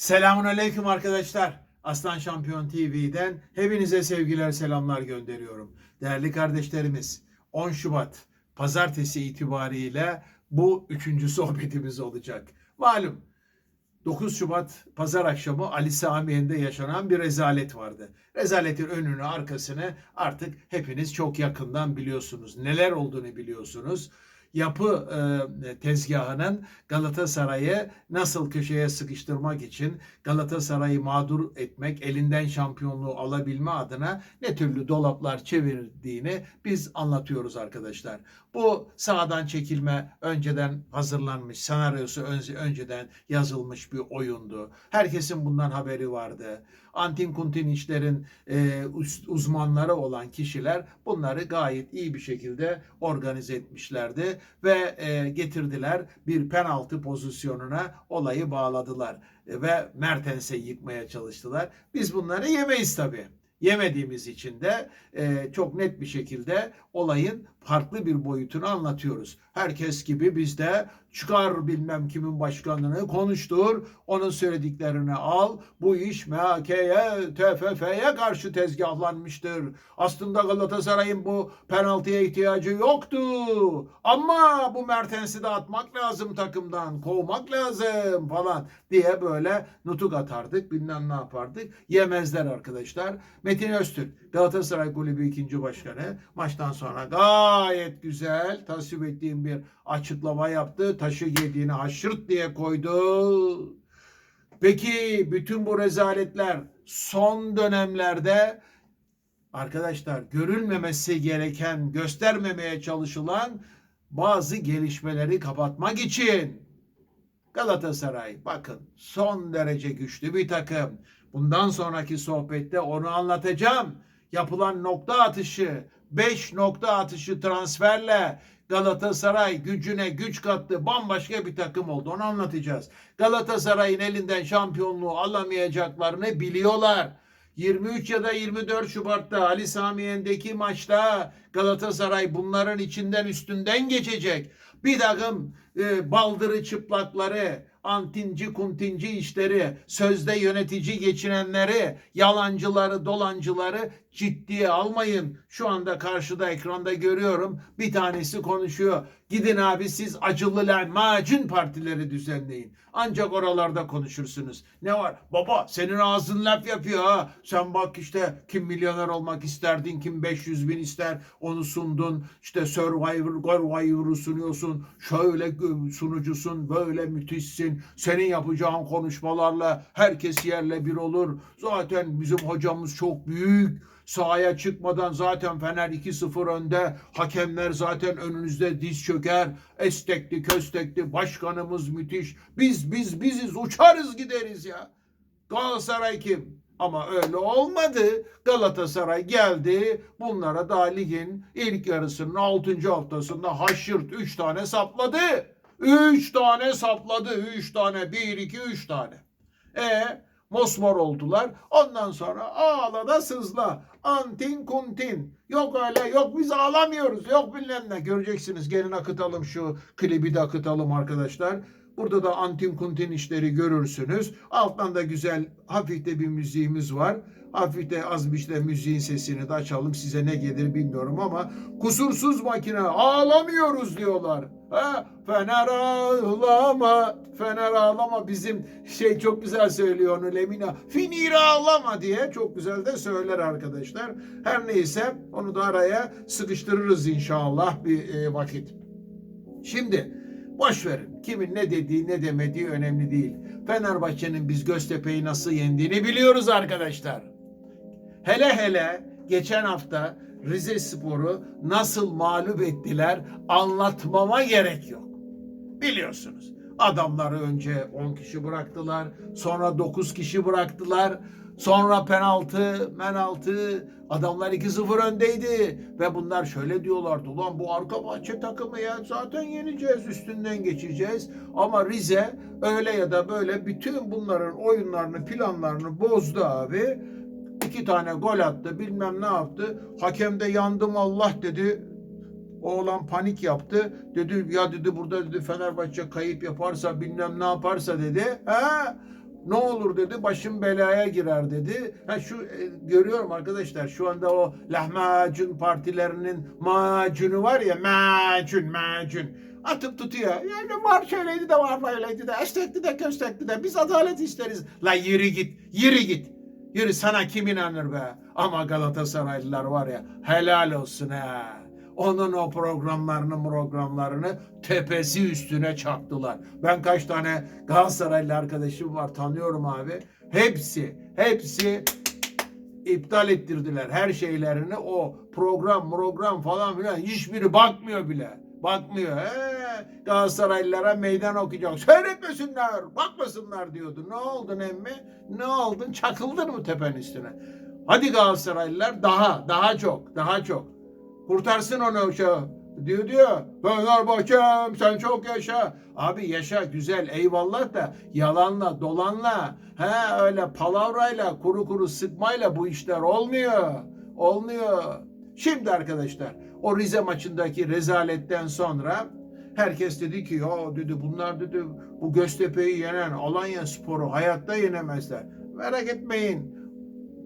Selamun Aleyküm arkadaşlar. Aslan Şampiyon TV'den hepinize sevgiler selamlar gönderiyorum. Değerli kardeşlerimiz 10 Şubat pazartesi itibariyle bu üçüncü sohbetimiz olacak. Malum 9 Şubat pazar akşamı Ali Samiye'nde yaşanan bir rezalet vardı. Rezaletin önünü arkasını artık hepiniz çok yakından biliyorsunuz. Neler olduğunu biliyorsunuz yapı e, tezgahının Galatasaray'ı nasıl köşeye sıkıştırmak için Galatasaray'ı mağdur etmek, elinden şampiyonluğu alabilme adına ne türlü dolaplar çevirdiğini biz anlatıyoruz arkadaşlar. Bu sağdan çekilme önceden hazırlanmış, senaryosu önce- önceden yazılmış bir oyundu. Herkesin bundan haberi vardı. Antin kuntin işlerin e, uz- uzmanları olan kişiler bunları gayet iyi bir şekilde organize etmişlerdi ve e, getirdiler bir penaltı pozisyonuna olayı bağladılar E, ve Mertens'e yıkmaya çalıştılar. Biz bunları yemeyiz tabii. Yemediğimiz için de e, çok net bir şekilde olayın farklı bir boyutunu anlatıyoruz. Herkes gibi biz de çıkar bilmem kimin başkanını konuştur, onun söylediklerini al. Bu iş MHK'ye, TFF'ye karşı tezgahlanmıştır. Aslında Galatasaray'ın bu penaltıya ihtiyacı yoktu. Ama bu Mertens'i de atmak lazım takımdan, kovmak lazım falan diye böyle nutuk atardık, bilmem ne yapardık. Yemezler arkadaşlar. Metin Öztürk, Galatasaray Kulübü ikinci başkanı maçtan sonra gayet güzel tasvip ettiğim bir açıklama yaptı. Taşı yediğini haşırt diye koydu. Peki bütün bu rezaletler son dönemlerde arkadaşlar görülmemesi gereken, göstermemeye çalışılan bazı gelişmeleri kapatmak için Galatasaray bakın son derece güçlü bir takım. Bundan sonraki sohbette onu anlatacağım. Yapılan nokta atışı, 5 nokta atışı transferle Galatasaray gücüne güç kattı. Bambaşka bir takım oldu. Onu anlatacağız. Galatasaray'ın elinden şampiyonluğu alamayacaklarını biliyorlar. 23 ya da 24 Şubat'ta Ali Samiyen'deki maçta Galatasaray bunların içinden üstünden geçecek. Bir takım e, baldırı çıplakları, antinci kuntinci işleri, sözde yönetici geçinenleri, yalancıları, dolancıları ciddiye almayın. Şu anda karşıda ekranda görüyorum. Bir tanesi konuşuyor. Gidin abi siz acılı lahmacun partileri düzenleyin. Ancak oralarda konuşursunuz. Ne var? Baba senin ağzın laf yapıyor ha. Sen bak işte kim milyoner olmak isterdin, kim 500 bin ister onu sundun. İşte Survivor, Survivor'u sunuyorsun. Şöyle sunucusun, böyle müthişsin. Senin yapacağın konuşmalarla herkes yerle bir olur. Zaten bizim hocamız çok büyük. Sahaya çıkmadan zaten Fener 2-0 önde. Hakemler zaten önünüzde diz çöker. Estekli köstekli başkanımız müthiş. Biz biz biziz uçarız gideriz ya. Galatasaray kim? Ama öyle olmadı. Galatasaray geldi. Bunlara daha ligin ilk yarısının 6. haftasında haşırt 3 tane sapladı. 3 tane sapladı. 3 tane. 1, 2, 3 tane. E mosmor oldular. Ondan sonra ağla da sızla. Antin kuntin. Yok öyle yok biz ağlamıyoruz. Yok bilmem ne. Göreceksiniz gelin akıtalım şu klibi de akıtalım arkadaşlar. Burada da antin kuntin işleri görürsünüz. Alttan da güzel hafif de bir müziğimiz var. Hafif de az bir işte müziğin sesini de açalım. Size ne gelir bilmiyorum ama kusursuz makine ağlamıyoruz diyorlar. Ha? Fener ağlama, Fener ağlama bizim şey çok güzel söylüyor onu Lemina. Finir ağlama diye çok güzel de söyler arkadaşlar. Her neyse onu da araya sıkıştırırız inşallah bir e, vakit. Şimdi boş verin. Kimin ne dediği ne demediği önemli değil. Fenerbahçe'nin biz Göztepe'yi nasıl yendiğini biliyoruz arkadaşlar. Hele hele geçen hafta Rize Spor'u nasıl mağlup ettiler anlatmama gerek yok. Biliyorsunuz. Adamları önce 10 kişi bıraktılar. Sonra 9 kişi bıraktılar. Sonra penaltı, menaltı. Adamlar 2-0 öndeydi. Ve bunlar şöyle diyorlardı. Ulan bu arka bahçe takımı ya zaten yeneceğiz, üstünden geçeceğiz. Ama Rize öyle ya da böyle bütün bunların oyunlarını, planlarını bozdu abi. İki tane gol attı, bilmem ne yaptı. Hakem de yandım Allah dedi. Oğlan panik yaptı. Dedi ya dedi burada dedi Fenerbahçe kayıp yaparsa bilmem ne yaparsa dedi. Ha? Ne olur dedi başım belaya girer dedi. Ha şu e, görüyorum arkadaşlar şu anda o lahmacun partilerinin macunu var ya macun macun atıp tutuyor. Yani var şöyleydi de var böyleydi de estekti de köstekti de biz adalet isteriz. La yürü git yürü git. Yürü sana kim inanır be? Ama Galatasaraylılar var ya helal olsun ha. Onun o programlarını programlarını tepesi üstüne çaktılar. Ben kaç tane Galatasaraylı arkadaşım var tanıyorum abi. Hepsi, hepsi iptal ettirdiler her şeylerini. O program, program falan filan hiçbiri bakmıyor bile. Bakmıyor. Ee, Galatasaraylılara meydan okuyacak. Seyretmesinler, bakmasınlar diyordu. Ne oldu emmi? Ne oldun? Çakıldın mı tepenin üstüne? Hadi Galatasaraylılar daha, daha çok, daha çok. Kurtarsın onu şu. Diyor diyor. Fenerbahçe'm sen çok yaşa. Abi yaşa güzel eyvallah da yalanla dolanla he öyle palavrayla kuru kuru sıkmayla bu işler olmuyor. Olmuyor. Şimdi arkadaşlar o Rize maçındaki rezaletten sonra herkes dedi ki ya dedi bunlar dedi bu Göztepe'yi yenen Alanya Sporu hayatta yenemezler. Merak etmeyin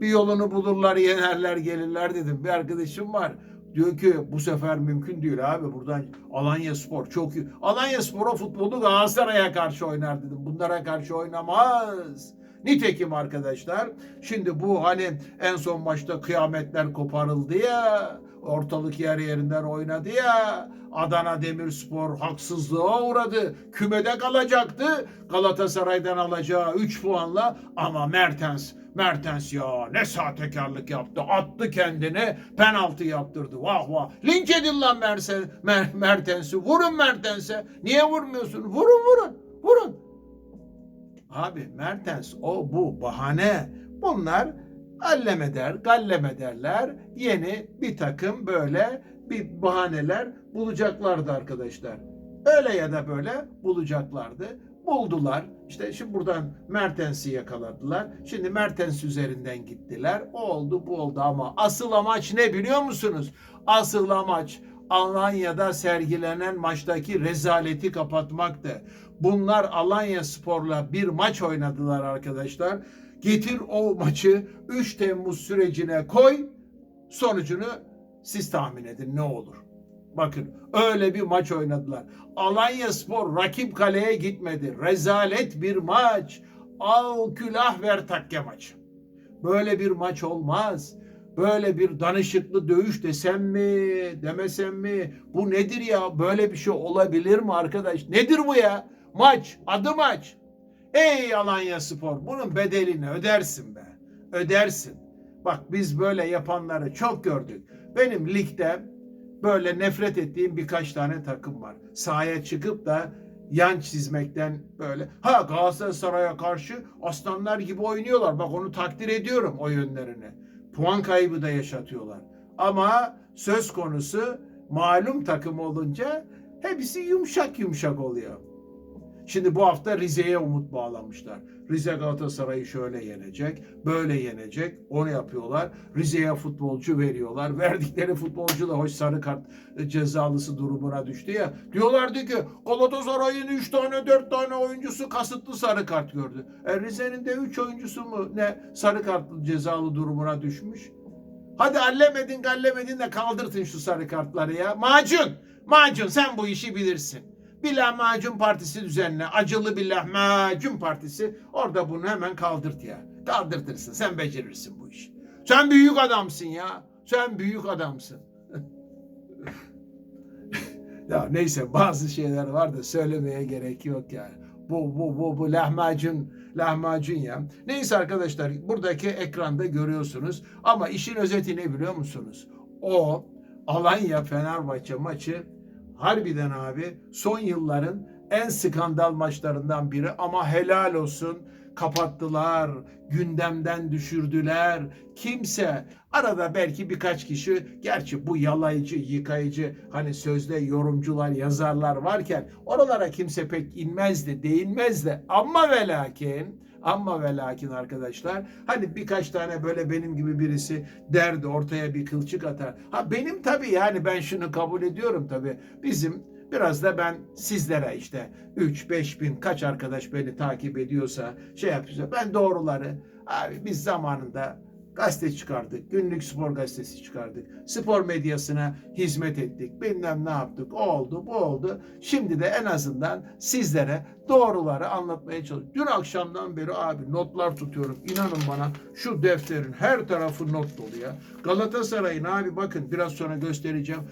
bir yolunu bulurlar yenerler gelirler dedim. Bir arkadaşım var. Diyor ki bu sefer mümkün değil abi buradan Alanya Spor çok iyi. Alanya Spor'a futbolu Galatasaray'a karşı oynar dedim. Bunlara karşı oynamaz. Nitekim arkadaşlar şimdi bu hani en son maçta kıyametler koparıldı ya ortalık yer yerinden oynadı ya Adana Demirspor haksızlığa uğradı. Kümede kalacaktı. Galatasaray'dan alacağı 3 puanla ama Mertens Mertens ya ne sahtekarlık yaptı. Attı kendine penaltı yaptırdı. Vah vah. Linç edin lan Merse, Mer, Mertens'i. Vurun Mertens'e. Niye vurmuyorsun? Vurun vurun. Vurun. Abi Mertens o bu bahane. Bunlar allem eder, gallem ederler. Yeni bir takım böyle bir bahaneler bulacaklardı arkadaşlar. Öyle ya da böyle bulacaklardı. Buldular. İşte şimdi buradan Mertens'i yakaladılar. Şimdi Mertens üzerinden gittiler. O oldu bu oldu ama asıl amaç ne biliyor musunuz? Asıl amaç Alanya'da sergilenen maçtaki rezaleti kapatmaktı. Bunlar Alanya Spor'la bir maç oynadılar arkadaşlar. Getir o maçı 3 Temmuz sürecine koy. Sonucunu siz tahmin edin ne olur. Bakın öyle bir maç oynadılar. Alanya Spor rakip kaleye gitmedi. Rezalet bir maç. Al külah ver takke maçı. Böyle bir maç olmaz. Böyle bir danışıklı dövüş desem mi, demesem mi? Bu nedir ya? Böyle bir şey olabilir mi arkadaş? Nedir bu ya? Maç, adı maç. Ey Alanya Spor, bunun bedelini ödersin be. Ödersin. Bak biz böyle yapanları çok gördük. Benim ligde böyle nefret ettiğim birkaç tane takım var. Sahaya çıkıp da yan çizmekten böyle. Ha Galatasaray'a karşı aslanlar gibi oynuyorlar. Bak onu takdir ediyorum o yönlerini. Puan kaybı da yaşatıyorlar. Ama söz konusu malum takım olunca hepsi yumuşak yumuşak oluyor. Şimdi bu hafta Rize'ye umut bağlamışlar. Rize Galatasaray'ı şöyle yenecek, böyle yenecek. Onu yapıyorlar. Rize'ye futbolcu veriyorlar. Verdikleri futbolcu da hoş sarı kart cezalısı durumuna düştü ya. Diyorlardı ki Galatasaray'ın 3 tane 4 tane oyuncusu kasıtlı sarı kart gördü. E Rize'nin de 3 oyuncusu mu ne sarı kartlı cezalı durumuna düşmüş. Hadi allemedin gallemedin de kaldırtın şu sarı kartları ya. Macun, macun sen bu işi bilirsin. Bir lahmacun partisi düzenle. Acılı bir lahmacun partisi. Orada bunu hemen kaldırt ya. Kaldırtırsın. Sen becerirsin bu işi. Sen büyük adamsın ya. Sen büyük adamsın. ya neyse bazı şeyler var da söylemeye gerek yok yani. Bu bu bu bu lahmacun lahmacun ya. Neyse arkadaşlar buradaki ekranda görüyorsunuz ama işin özeti ne biliyor musunuz? O Alanya Fenerbahçe maçı harbiden abi son yılların en skandal maçlarından biri ama helal olsun kapattılar, gündemden düşürdüler. Kimse arada belki birkaç kişi gerçi bu yalayıcı, yıkayıcı hani sözde yorumcular, yazarlar varken oralara kimse pek inmezdi, değinmezdi. Ama ve lakin ama ve lakin arkadaşlar hani birkaç tane böyle benim gibi birisi derdi ortaya bir kılçık atar. Ha benim tabii yani ben şunu kabul ediyorum tabii. Bizim Biraz da ben sizlere işte 3-5 bin kaç arkadaş beni takip ediyorsa şey yapıyorsa ben doğruları abi biz zamanında gazete çıkardık. Günlük spor gazetesi çıkardık. Spor medyasına hizmet ettik. Bilmem ne yaptık. O oldu, bu oldu. Şimdi de en azından sizlere doğruları anlatmaya çalışıyorum. Dün akşamdan beri abi notlar tutuyorum. İnanın bana şu defterin her tarafı not dolu ya. Galatasaray'ın abi bakın biraz sonra göstereceğim.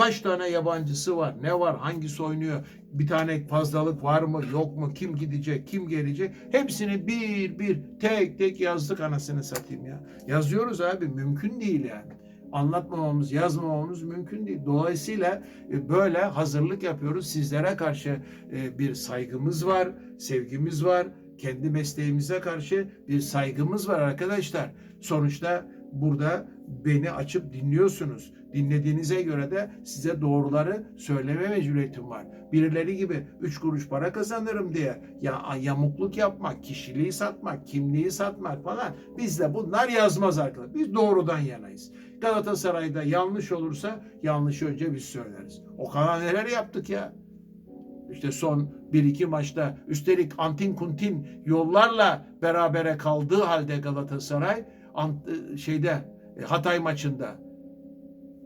Kaç tane yabancısı var? Ne var? Hangisi oynuyor? Bir tane fazlalık var mı? Yok mu? Kim gidecek? Kim gelecek? Hepsini bir bir tek tek yazdık anasını satayım ya. Yazıyoruz abi. Mümkün değil yani. Anlatmamamız, yazmamamız mümkün değil. Dolayısıyla e, böyle hazırlık yapıyoruz. Sizlere karşı e, bir saygımız var, sevgimiz var. Kendi mesleğimize karşı bir saygımız var arkadaşlar. Sonuçta burada beni açıp dinliyorsunuz. Dinlediğinize göre de size doğruları söyleme mecburiyetim var. Birileri gibi üç kuruş para kazanırım diye ya yamukluk yapmak, kişiliği satmak, kimliği satmak falan bizde bunlar yazmaz arkadaşlar. Biz doğrudan yanayız. Galatasaray'da yanlış olursa yanlışı önce biz söyleriz. O kadar neler yaptık ya. İşte son 1-2 maçta üstelik antin kuntin yollarla berabere kaldığı halde Galatasaray ant- şeyde e, Hatay maçında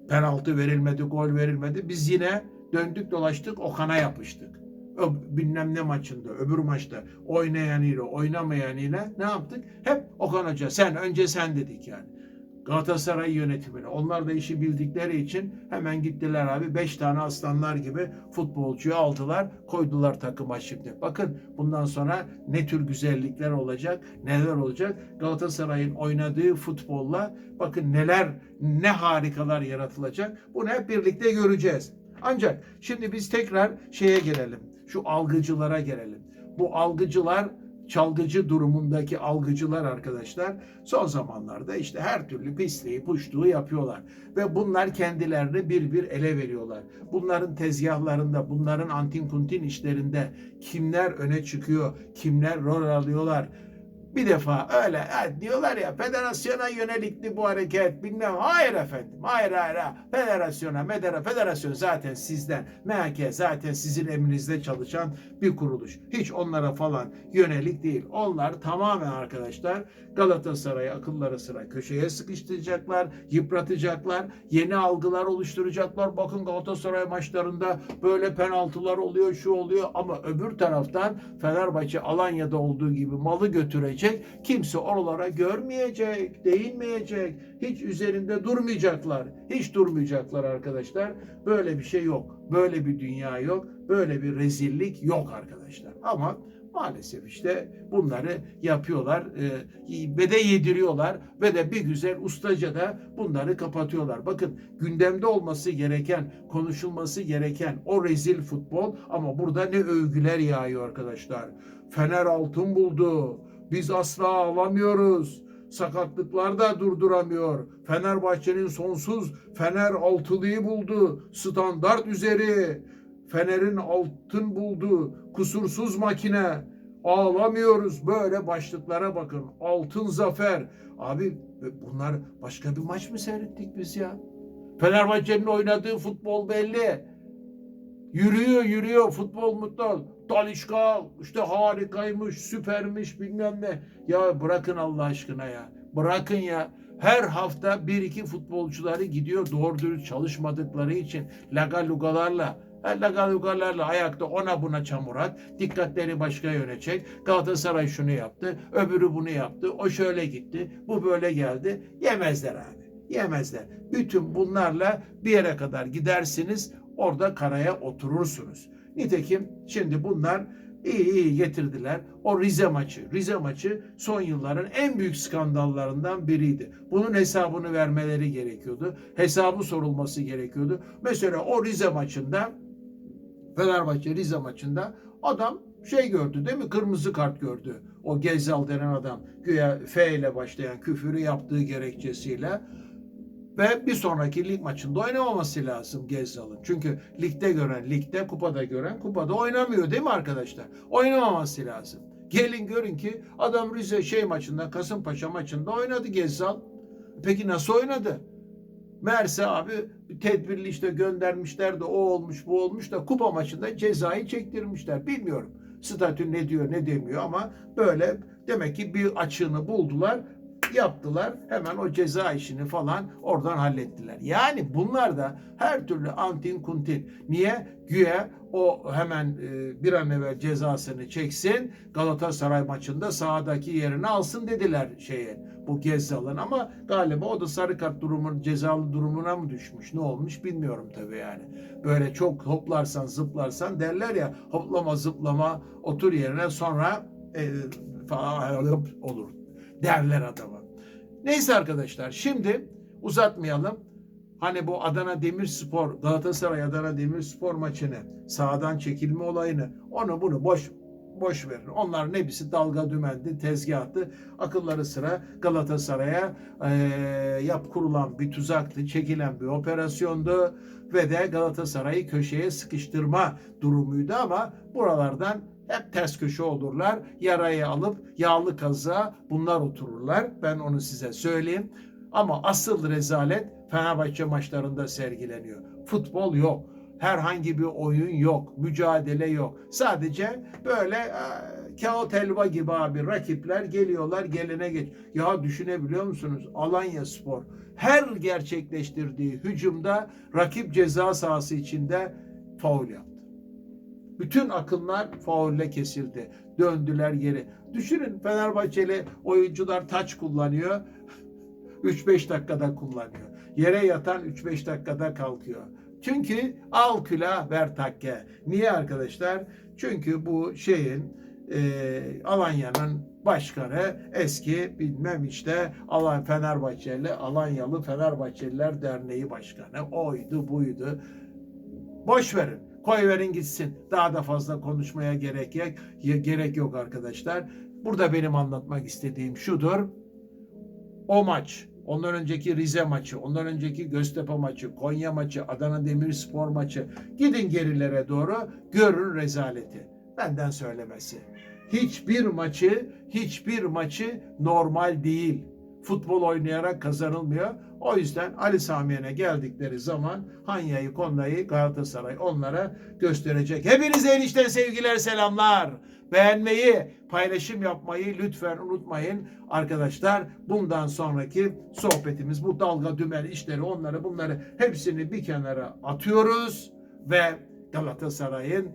penaltı verilmedi, gol verilmedi. Biz yine döndük dolaştık Okan'a yapıştık. Ö- bilmem ne maçında, öbür maçta oynayanıyla, oynamayanıyla ne yaptık? Hep Okan Hoca sen, önce sen dedik yani. Galatasaray yönetimine. Onlar da işi bildikleri için hemen gittiler abi. Beş tane aslanlar gibi futbolcuyu aldılar. Koydular takıma şimdi. Bakın bundan sonra ne tür güzellikler olacak, neler olacak. Galatasaray'ın oynadığı futbolla bakın neler, ne harikalar yaratılacak. Bunu hep birlikte göreceğiz. Ancak şimdi biz tekrar şeye gelelim. Şu algıcılara gelelim. Bu algıcılar çalgıcı durumundaki algıcılar arkadaşlar son zamanlarda işte her türlü pisliği, puştuğu yapıyorlar. Ve bunlar kendilerini bir bir ele veriyorlar. Bunların tezgahlarında, bunların antin kuntin işlerinde kimler öne çıkıyor, kimler rol alıyorlar. Bir defa öyle ha, diyorlar ya federasyona yönelikti bu hareket bilmem. Hayır efendim. Hayır hayır. hayır. Federasyona, medera, federasyon zaten sizden. MHK zaten sizin emrinizde çalışan bir kuruluş. Hiç onlara falan yönelik değil. Onlar tamamen arkadaşlar Galatasaray'ı akılları sıra köşeye sıkıştıracaklar, yıpratacaklar, yeni algılar oluşturacaklar. Bakın Galatasaray maçlarında böyle penaltılar oluyor, şu oluyor ama öbür taraftan Fenerbahçe Alanya'da olduğu gibi malı götürecek. Kimse oralara görmeyecek, değinmeyecek. Hiç üzerinde durmayacaklar. Hiç durmayacaklar arkadaşlar. Böyle bir şey yok. Böyle bir dünya yok. Böyle bir rezillik yok arkadaşlar. Ama maalesef işte bunları yapıyorlar e, ve de yediriyorlar ve de bir güzel ustaca da bunları kapatıyorlar. Bakın gündemde olması gereken, konuşulması gereken o rezil futbol ama burada ne övgüler yağıyor arkadaşlar. Fener altın buldu. Biz asla alamıyoruz. Sakatlıklar da durduramıyor. Fenerbahçe'nin sonsuz Fener altılıyı buldu. Standart üzeri. Fener'in altın buldu. Kusursuz makine. Ağlamıyoruz. Böyle başlıklara bakın. Altın zafer. Abi bunlar başka bir maç mı seyrettik biz ya? Fenerbahçe'nin oynadığı futbol belli. Yürüyor yürüyor futbol mutlu. Talişka işte harikaymış, süpermiş bilmem ne. Ya bırakın Allah aşkına ya. Bırakın ya. Her hafta bir iki futbolcuları gidiyor doğru dürüst çalışmadıkları için laga lugalarla laga lugalarla ayakta ona buna çamur at. Dikkatleri başka yöne çek. Galatasaray şunu yaptı. Öbürü bunu yaptı. O şöyle gitti. Bu böyle geldi. Yemezler abi. Yemezler. Bütün bunlarla bir yere kadar gidersiniz. Orada karaya oturursunuz. Nitekim şimdi bunlar iyi iyi getirdiler. O Rize maçı. Rize maçı son yılların en büyük skandallarından biriydi. Bunun hesabını vermeleri gerekiyordu. Hesabı sorulması gerekiyordu. Mesela o Rize maçında Fenerbahçe Rize maçında adam şey gördü değil mi? Kırmızı kart gördü. O Gezzal denen adam güya F ile başlayan küfürü yaptığı gerekçesiyle ve bir sonraki lig maçında oynamaması lazım Gezzal'ın. Çünkü ligde gören ligde, kupada gören kupada oynamıyor değil mi arkadaşlar? Oynamaması lazım. Gelin görün ki adam Rize şey maçında, Kasımpaşa maçında oynadı Gezzal. Peki nasıl oynadı? Meğerse abi tedbirli işte göndermişler de o olmuş bu olmuş da kupa maçında cezayı çektirmişler. Bilmiyorum statü ne diyor ne demiyor ama böyle demek ki bir açığını buldular yaptılar. Hemen o ceza işini falan oradan hallettiler. Yani bunlar da her türlü antin kuntin. Niye? Güya o hemen e, bir an evvel cezasını çeksin. Galatasaray maçında sahadaki yerini alsın dediler şeye bu Gezzal'ın ama galiba o da sarı kart durumun cezalı durumuna mı düşmüş ne olmuş bilmiyorum tabii yani. Böyle çok hoplarsan zıplarsan derler ya hoplama zıplama otur yerine sonra e, falan olur derler adama. Neyse arkadaşlar şimdi uzatmayalım. Hani bu Adana Demirspor, Galatasaray Adana Demirspor maçını, sağdan çekilme olayını, onu bunu boş boş verin. Onların hepsi dalga dümendi, tezgahtı. Akılları sıra Galatasaray'a eee, yap kurulan bir tuzaktı, çekilen bir operasyondu ve de Galatasaray'ı köşeye sıkıştırma durumuydu ama buralardan hep ters köşe olurlar. Yarayı alıp yağlı kazığa bunlar otururlar. Ben onu size söyleyeyim. Ama asıl rezalet Fenerbahçe maçlarında sergileniyor. Futbol yok. Herhangi bir oyun yok. Mücadele yok. Sadece böyle e, kağıt helva gibi abi rakipler geliyorlar gelene geç. Ya düşünebiliyor musunuz? Alanya Spor her gerçekleştirdiği hücumda rakip ceza sahası içinde faul yaptı. Bütün akımlar faulle kesildi. Döndüler geri. Düşünün Fenerbahçeli oyuncular taç kullanıyor. 3-5 dakikada kullanıyor. Yere yatan 3-5 dakikada kalkıyor. Çünkü al külah ver takke. Niye arkadaşlar? Çünkü bu şeyin e, Alanya'nın başkanı eski bilmem işte Alan Fenerbahçeli Alanyalı Fenerbahçeliler Derneği Başkanı oydu buydu. Boş verin. Koy verin gitsin. Daha da fazla konuşmaya gerek yok. Gerek yok arkadaşlar. Burada benim anlatmak istediğim şudur. O maç, ondan önceki Rize maçı, ondan önceki Göztepe maçı, Konya maçı, Adana Demirspor maçı. Gidin gerilere doğru görün rezaleti. Benden söylemesi. Hiçbir maçı, hiçbir maçı normal değil. Futbol oynayarak kazanılmıyor. O yüzden Ali Samiyen'e geldikleri zaman Hanya'yı, Konya'yı Galatasaray onlara gösterecek. Hepinize enişten sevgiler, selamlar. Beğenmeyi, paylaşım yapmayı lütfen unutmayın arkadaşlar. Bundan sonraki sohbetimiz bu dalga dümen işleri onları bunları hepsini bir kenara atıyoruz ve Galatasaray'ın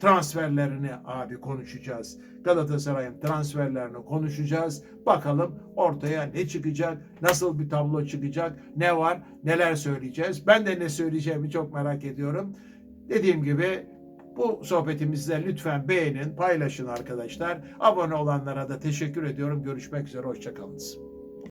transferlerini abi konuşacağız. Galatasaray'ın transferlerini konuşacağız. Bakalım ortaya ne çıkacak, nasıl bir tablo çıkacak, ne var, neler söyleyeceğiz. Ben de ne söyleyeceğimi çok merak ediyorum. Dediğim gibi bu sohbetimizde lütfen beğenin, paylaşın arkadaşlar. Abone olanlara da teşekkür ediyorum. Görüşmek üzere, hoşçakalınız.